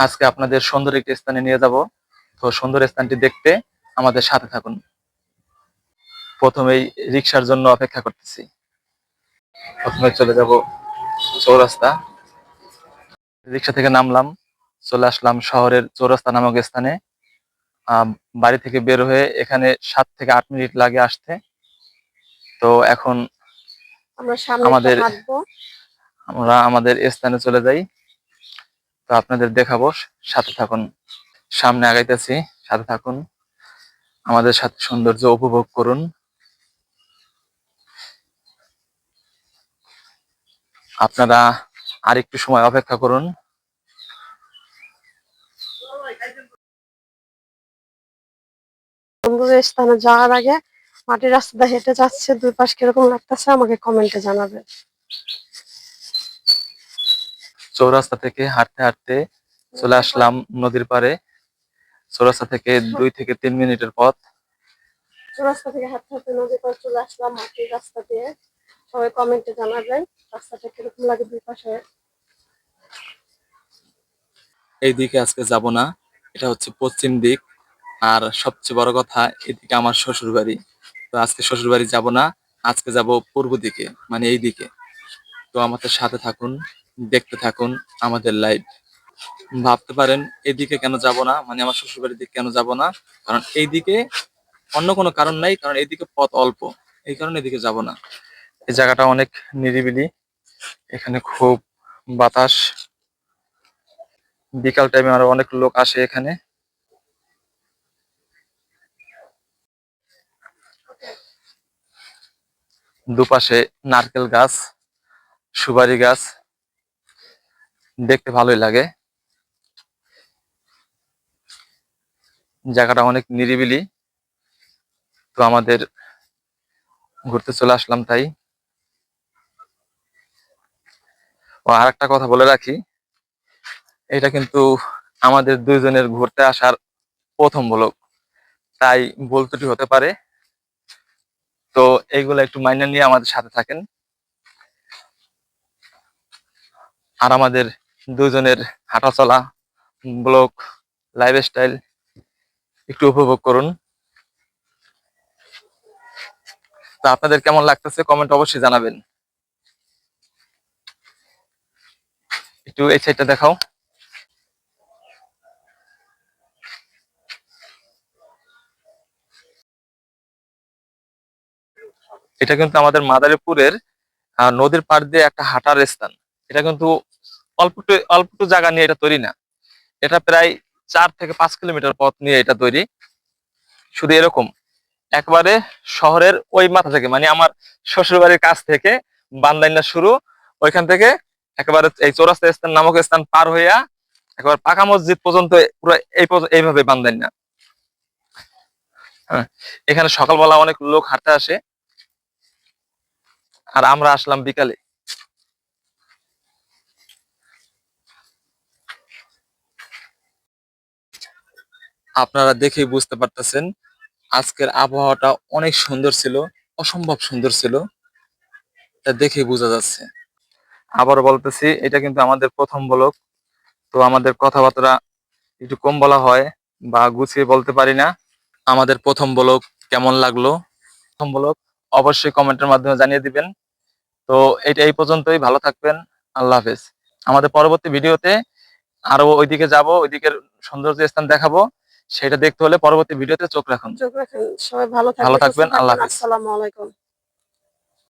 আজকে আপনাদের সুন্দর একটি স্থানে নিয়ে যাব। তো সুন্দর স্থানটি দেখতে আমাদের সাথে থাকুন। প্রথমেই রিক্সার জন্য অপেক্ষা করতেছি। প্রথমে চলে যাব চৌরাস্তা। রিক্সা থেকে নামলাম চলে আসলাম শহরের চৌরাস্তা নামক স্থানে। আহ, বাড়ি থেকে বের হয়ে এখানে সাত থেকে আট মিনিট লাগে আসতে। তো এখন আমাদের- আমরা আমাদের স্থানে চলে যাই। তো আপনাদের দেখাবো, সাথে থাকুন। সামনে আগাইতেছি, সাথে থাকুন। আমাদের সাথে সৌন্দর্য উপভোগ করুন। আপনারা আর একটু সময় অপেক্ষা করুন। স্থানে যাওয়ার আগে মাটির রাস্তাটা হেঁটে যাচ্ছে, দুই পাশ কীরকম লাগতেছে আমাকে কমেন্টে জানাবে চৌরাস্তা থেকে হাঁটতে হাঁটতে চলে আসলাম নদীর পাড়ে। চৌরাস্তা থেকে দুই থেকে তিন মিনিটের পথ। রাস্তা থেকে হাঁটতে হাঁটতে নদীর পার চলে আসলাম মাটির রাস্তা দিয়ে। সবাই কমেন্টে জানাবেন রাস্তাটা কীরকম লাগে দুই পাশে। এই দিকে আজকে যাব না এটা হচ্ছে পশ্চিম দিক। আর সবচেয়ে বড় কথা এদিকে আমার শ্বশুর বাড়ি। তো আজকে শ্বশুর বাড়ি যাব না আজকে যাব পূর্ব দিকে মানে এই দিকে। তো আমাদের সাথে থাকুন। দেখতে থাকুন আমাদের লাইভ ভাবতে পারেন, এদিকে কেন যাব না? মানে আমার শ্বশুর বাড়ির দিকে কেন যাব না? কারণ এইদিকে অন্য কোনো কারণ নাই, কারণ এইদিকে পথ অল্প। এই কারণে এদিকে যাব না। এই জায়গাটা অনেক নিরিবিলি। এখানে খুব বাতাস। বিকাল টাইমে আরও অনেক লোক আসে এখানে। দুপাশে নারকেল গাছ, সুপারি গাছ। দেখতে ভালোই লাগে। জায়গাটা অনেক নিরিবিলি। তো আমাদের ঘুরতে চলে আসলাম তাই। ও আর একটা কথা বলে রাখি। এটা কিন্তু আমাদের দুইজনের ঘুরতে আসার প্রথম ব্লগ। তাই ভুল ত্রুটি হতে পারে। তো এইগুলো একটু মাইনে নিয়ে আমাদের সাথে থাকেন। আর আমাদের দুজনের হাঁটা চলা ব্লগ লাইফ স্টাইল একটু উপভোগ করুন। তা আপনাদের কেমন লাগতেছে কমেন্ট অবশ্যই জানাবেন। একটু এই সাইডটা দেখাও। এটা কিন্তু আমাদের মাদারীপুরের নদীর পাড় দিয়ে একটা হাঁটার স্থান। এটা কিন্তু অল্প অল্প জায়গা নিয়ে এটা তৈরি না। এটা প্রায় চার থেকে পাঁচ কিলোমিটার পথ নিয়ে এটা তৈরি। শুধু এরকম। একবারে শহরের ওই মাথা থেকে মানে আমার শ্বশুর বাড়ির কাছ থেকে বান্দাইনা শুরু। ওইখান থেকে একেবারে এই চৌরাস্তা স্থান, নামক স্থান পার হইয়া একবার পাকা মসজিদ পর্যন্ত পুরো এই এইভাবে বান্দাইনা হ্যাঁ এখানে সকালবেলা অনেক লোক হাঁটতে আসে। আর আমরা আসলাম বিকালে। আপনারা দেখেই বুঝতে পারতেছেন, আজকের আবহাওয়াটা অনেক সুন্দর ছিল, অসম্ভব সুন্দর ছিল। তা দেখেই বোঝা যাচ্ছে। আবারও বলতেছি, এটা কিন্তু আমাদের প্রথম ব্লক তো আমাদের কথাবার্তা একটু কম বলা হয় বা গুছিয়ে বলতে পারি না। আমাদের প্রথম ব্লক কেমন লাগল? প্রথম ব্লক অবশ্যই কমেন্টের মাধ্যমে জানিয়ে দিবেন। তো এটা এই পর্যন্তই, ভালো থাকবেন, আল্লাহ হাফেজ। আমাদের পরবর্তী ভিডিওতে আরও ওইদিকে যাব, ওইদিকের সৌন্দর্য স্থান দেখাবো। সেটা দেখতে হলে পরবর্তী ভিডিওতে চোখ রাখুন। চোখ রাখেন। সবাই ভালো থাকবেন আল্লাহ। আসসালামু আলাইকুম।